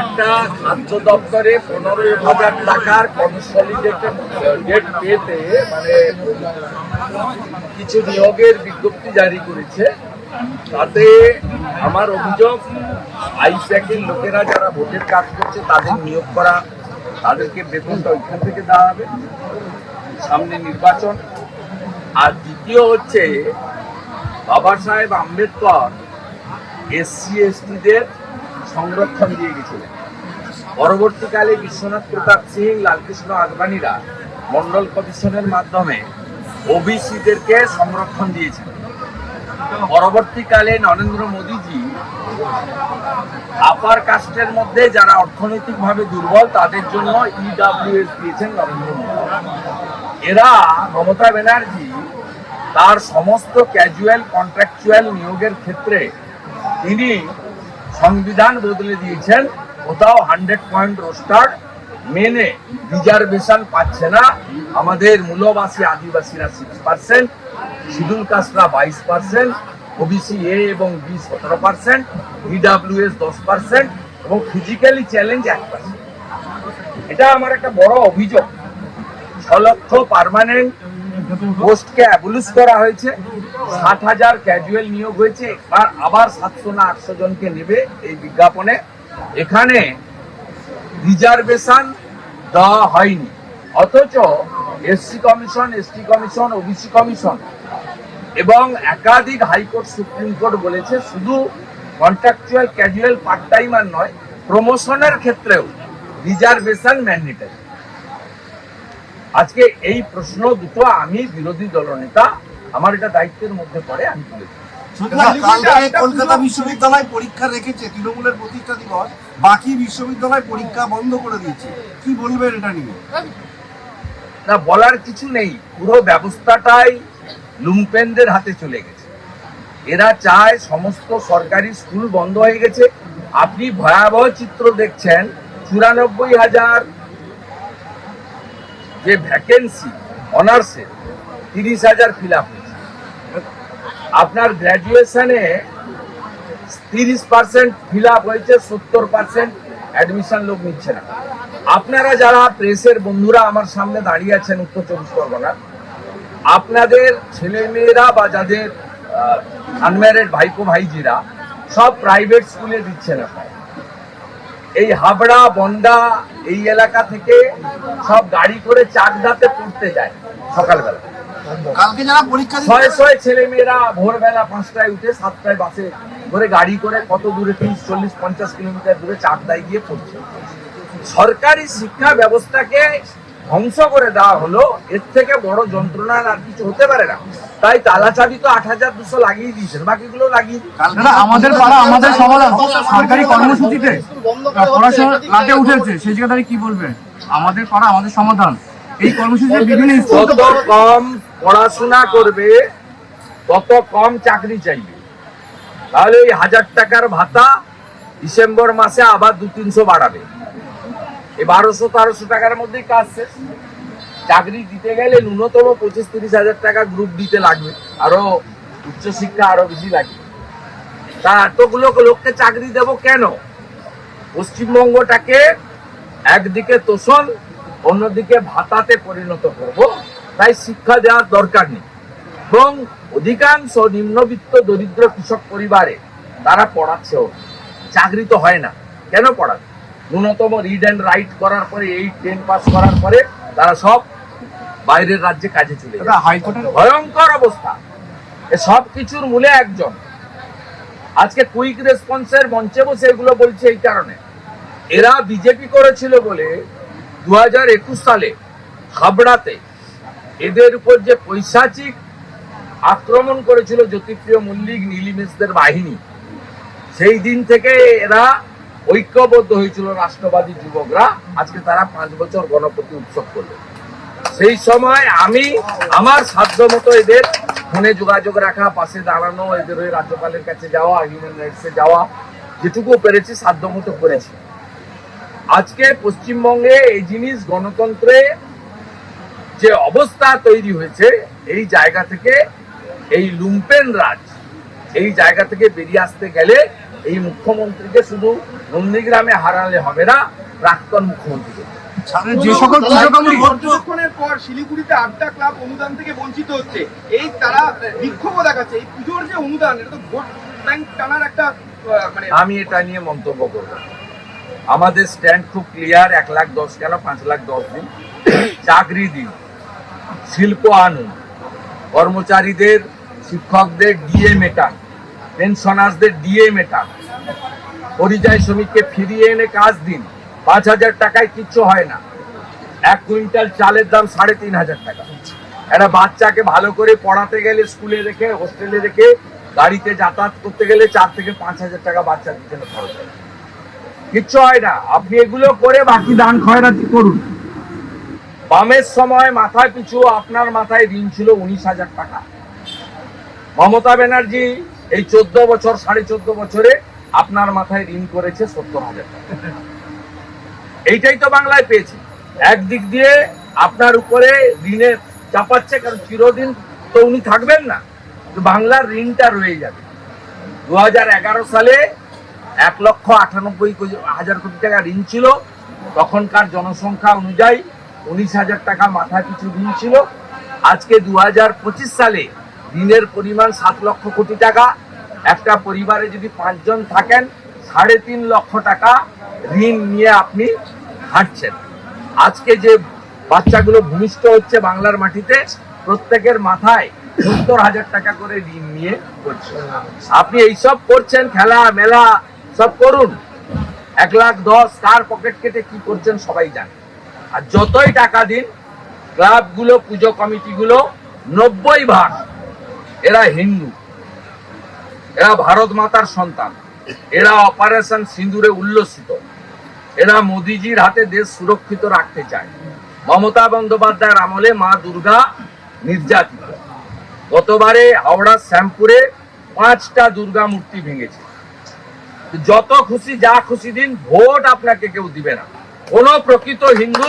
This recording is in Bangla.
একটা খাদ্য দপ্তরে পনেরো হাজার টাকার কনসলিডেটেড ডেট পেতে মানে কিছু নিয়োগের বিজ্ঞপ্তি জারি করেছে। তাতে আমার অভিযোগ আইপ্যাকের লোকেরা যারা ভোটের কাজ করছে তাদের নিয়োগ করা তাদেরকে বেতনটা ওইখান থেকে দেওয়া হবে। সামনে নির্বাচন। আর দ্বিতীয় হচ্ছে বাবা সাহেব আম্বেদকর এসসি, এসটিদের সংরক্ষণ দিয়ে গেছিলেন। পরবর্তীকালে বিশ্বনাথ প্রতাপ সিং, লালকৃষ্ণ আদবানিরা মন্ডল কমিশনের মাধ্যমে ওবিসিদেরকে সংরক্ষণ দিয়েছেন। পরবর্তীকালে নরেন্দ্র মোদীজি আপার কাস্টের মধ্যে যারা অর্থনৈতিকভাবে দুর্বল, তাদের জন্য ইডাব্লিউএস দিয়েছেন নরেন্দ্র মোদী। এরা মমতা ব্যানার্জি তার সমস্ত ক্যাজুয়াল কন্ট্রাকচুয়াল নিয়োগের ক্ষেত্রে তিনি সংবিধান বদলে দিয়েছেন। কোথাও হান্ড্রেড পয়েন্ট রোস্টার মেনে রিজার্ভেশন পাচ্ছে না। আমাদের মূলবাসী, আদিবাসীরা সিক্স পার্সেন্ট শিডিউল কাস্টরা বাইশ পার্সেন্ট ওবিসি এ এবং বি সতেরো পার্সেন্ট ইডাব্লিউএস দশ পার্সেন্ট এবং ফিজিক্যালি চ্যালেঞ্জ এক পার্সেন্ট এটা আমার একটা বড় অভিযোগ। লক্ষ পার্মানেন্ট পোস্টকে অ্যাবলিশ করা হয়েছে। ষাট হাজার ক্যাজুয়াল নিয়োগ হয়েছে। এবার আবার সাতশো না আটশো জনকে নেবে এই বিজ্ঞাপনে। এখানে রিজার্ভেশন দেওয়া হয়নি। অথচ SC commission ST commission OBC commission এবং একাধিক হাইকোর্ট, সুপ্রিম কোর্ট বলেছে শুধু কন্ট্রাকচুয়াল ক্যাজুয়াল পার্ট টাইমার নয় প্রমোশনের ক্ষেত্রেও রিজার্ভেশন ম্যান্ডেটারি আজকে এই প্রশ্ন দুটো আমি বিরোধী দলনেতা আমার এটা দায়িত্বের মধ্যে পড়ে আমি তুলেছি কলকাতা বিশ্ববিদ্যালয় পরীক্ষা রেখেছে তৃণমূলের প্রতিষ্ঠা দিবস বাকি বিশ্ববিদ্যালয় পরীক্ষা বন্ধ করে দিয়েছে। কি বলবেন এটা নিয়ে? না বলার কিছু নেই। পুরো ব্যবস্থাটাই লুম্পেনদের হাতে চলে গেছে। এরা চায় সমস্ত সরকারি স্কুল বন্ধ হয়ে গেছে। আপনি ভয়াবহ চিত্র দেখছেন চুরানব্বই হাজার যে ভ্যাকেন্সি অনার্সে তিরিশ হাজার ফিল আপ হয়েছে। আপনার গ্র্যাজুয়েশনে তিরিশ পার্সেন্ট ফিল আপ হয়েছে, সত্তর পার্সেন্ট অ্যাডমিশন লোক নিচ্ছে না। আপনারা যারা প্রেসের বন্ধুরা আমার সামনে দাঁড়িয়ে আছেন উত্তর চব্বিশ পরগনা আপনাদের ছেলেমেয়েরা বা যাদের আনম্যারেড ভাইপো ভাইজিরা সব প্রাইভেট স্কুলে দিচ্ছে না। এই হাবড়া বন্ডা এই এলাকা থেকে সব গাড়ি করে চাকদাতে পড়তে যায় সকালবেলা। কালকে যারা পরীক্ষা ছয় ছয় ছেলে মেয়েরা ভোরবেলা পাঁচটায় উঠে সাতটায় বাসে করে গাড়ি করে কত দূরে তিরিশ চল্লিশ পঞ্চাশ কিলোমিটার দূরে চাকদায় গিয়ে পড়ছে। সরকারি শিক্ষা ব্যবস্থাকে ধ্বংস করে দেওয়া হলো এর থেকে বড় যন্ত্রণার আর কিছু হতে পারে না। তাই তালা চাবি তো আট হাজার দুশো লাগিয়ে দিয়েছেন বাকিগুলো লাগিয়ে। আমাদের পাড়া আমাদের সমাধান সরকারি কর্মসূচিতে। পড়াশোনা লাটে উঠেছে সেই জায়গায় কি বলবেন আমাদের পাড়া আমাদের সমাধান। এই কর্মসূচিতে বিভিন্ন কম পড়াশোনা করবে তত কম চাকরি চাইবে। তাহলে এই হাজার টাকার ভাতা ডিসেম্বর মাসে আবার দু তিনশো বাড়াবে। এই বারোশো তেরোশো টাকার মধ্যেই কাজ শেষ। চাকরি দিতে গেলে ন্যূনতম পঁচিশ তিরিশ হাজার টাকা গ্রুপ দিতে লাগবে। আরও উচ্চশিক্ষা আরও বেশি লাগবে। তা এতগুলো লোককে চাকরি দেব কেন? পশ্চিমবঙ্গটাকে একদিকে তোষণ, অন্যদিকে ভাতাতে পরিণত করব। তাই শিক্ষা দেওয়ার দরকার নেই। এবং অধিকাংশ নিম্নবিত্ত দরিদ্র কৃষক পরিবারে তারা পড়াচ্ছেও চাকরি তো হয় না। কেন পড়াবে? ন্যূনতম রিড অ্যান্ড রাইট করার পরে, এই টেন পাস করার পরে তারা সব বাইরের রাজ্যে কাজে চলে যায়। হাইকোর্টের ভয়ঙ্কর অবস্থা। সব কিছুর মূলে একজন। আজকে কুইক রেসপন্সের মঞ্চে বসে এগুলো বলছে এই কারণে। এরা বিজেপি করেছিল বলে দু হাজার একুশ সালে হাবড়াতে এদের উপর যে পৈশাচিক আক্রমণ করেছিল জ্যোতিপ্রিয় মল্লিক নীলিমেশদের বাহিনী সেই দিন থেকে এরা ঐক্যবদ্ধ হয়েছিল রাষ্ট্রবাদী যুবকরা। আজকে তারা পাঁচ বছর গণপতি উৎসব করল সেই সময় আমি আমার সাধ্য মতো এদের ফোনে যোগাযোগ রাখা, পাশে দাঁড়ানো, এদের ওই রাজ্যপালের কাছে যাওয়া হিউম্যান রাইটসে যাওয়া, যেটুকু পেরেছি, সাধ্য মতো করেছি। আজকে পশ্চিমবঙ্গে এই জিনিস গণতন্ত্রে যে অবস্থা তৈরি হয়েছে, এই জায়গা থেকে এই লুম্পেন রাজ, এই জায়গা থেকে বেরিয়ে আসতে গেলে এই মুখ্যমন্ত্রীকে শুধু নন্দীগ্রামে হারালে হবে না, প্রাক্তন মুখ্যমন্ত্রীকে। যে সকল পুজো কমিটি কিছুক্ষণের পর শিলিগুড়িতে আড্ডা ক্লাব অনুদান থেকে বঞ্চিত হচ্ছে। এই তারা বিক্ষোভ দেখাচ্ছে। এই পুজোর যে অনুদান এটা তো ভোট ব্যাংক টানার একটা মানে আমি এটা নিয়ে মন্তব্য করব। আমাদের স্ট্যান্ড খুব ক্লিয়ার এক লাখ দশ কেন পাঁচ লাখ দশ দিন। চাকরি দিন শিল্প আনুন। কর্মচারীদের শিক্ষকদের ডিএ মেটান পেনশনার্সদের ডিএ মেটান। পরিযায়ী শ্রমিককে ফিরিয়ে এনে কাজ দিন। পাঁচ হাজার টাকায় কিচ্ছু হয় না। এক কুইন্টাল চালের দাম সাড়ে তিন হাজার টাকা। একটা বাচ্চাকে ভালো করে পড়াতে গেলে, স্কুলে রেখে, হোস্টেলে রেখে, গাড়িতে যাতায়াত করতে গেলে চার থেকে পাঁচ হাজার টাকা বাচ্চার পিছনে খরচ কিচ্ছু হয় না। আপনি এগুলো করে বাকি দান খয়রাতি করুন। বামের সময় মাথায় পিছু, আপনার মাথায় ঋণ ছিল উনিশ হাজার টাকা। মমতা ব্যানার্জি এই চোদ্দ বছর, সাড়ে চোদ্দ বছরে আপনার মাথায় ঋণ করেছে সত্তর হাজার টাকা। এইটাই তো বাংলায় পেয়েছি। একদিক দিয়ে আপনার উপরে ঋণে চাপাচ্ছে, কারণ চিরদিন তো উনি থাকবেন না। বাংলার ঋণটা রয়ে যাবে। দু হাজার এগারো সালে এক লক্ষ আটানব্বই হাজার কোটি টাকা ঋণ ছিল। তখনকার জনসংখ্যা অনুযায়ী উনিশ হাজার টাকা মাথা কিছু ঋণ ছিল। আজকে দু সালে ঋণের পরিমাণ সাত লক্ষ কোটি টাকা। একটা পরিবারে যদি পাঁচজন থাকেন, সাড়ে তিন লক্ষ টাকা ঋণ নিয়ে আপনি হাঁটছেন। আজকে যে বাচ্চাগুলো ভূমিষ্ঠ হচ্ছে বাংলার মাটিতে, প্রত্যেকের মাথায় সত্তর হাজার টাকা করে ঋণ নিয়ে করছে। আপনি এইসব করছেন, খেলা, মেলা, সব করুন। এক লাখ দশ, কার পকেট কেটে কি করছেন সবাই জানে। আর যতই টাকা দিন, ক্লাবগুলো, পুজো কমিটিগুলো, নব্বই ভাগ এরা হিন্দু। এরা ভারত মাতার সন্তান। এরা অপারেশন সিঁদুরে উল্লসিত। এরা মোদিজির হাতে দেশ সুরক্ষিত রাখতে চায়। মমতা বন্দ্যোপাধ্যায়ের আমলে মা দুর্গা নির্যাতিত। গতবারে হাওড়া শ্যামপুরে পাঁচটা দুর্গা মূর্তি ভেঙেছে। যত খুশি, যা খুশি দিন, ভোট আপনাকে কেউ দিবে না। কোনো প্রকৃত হিন্দু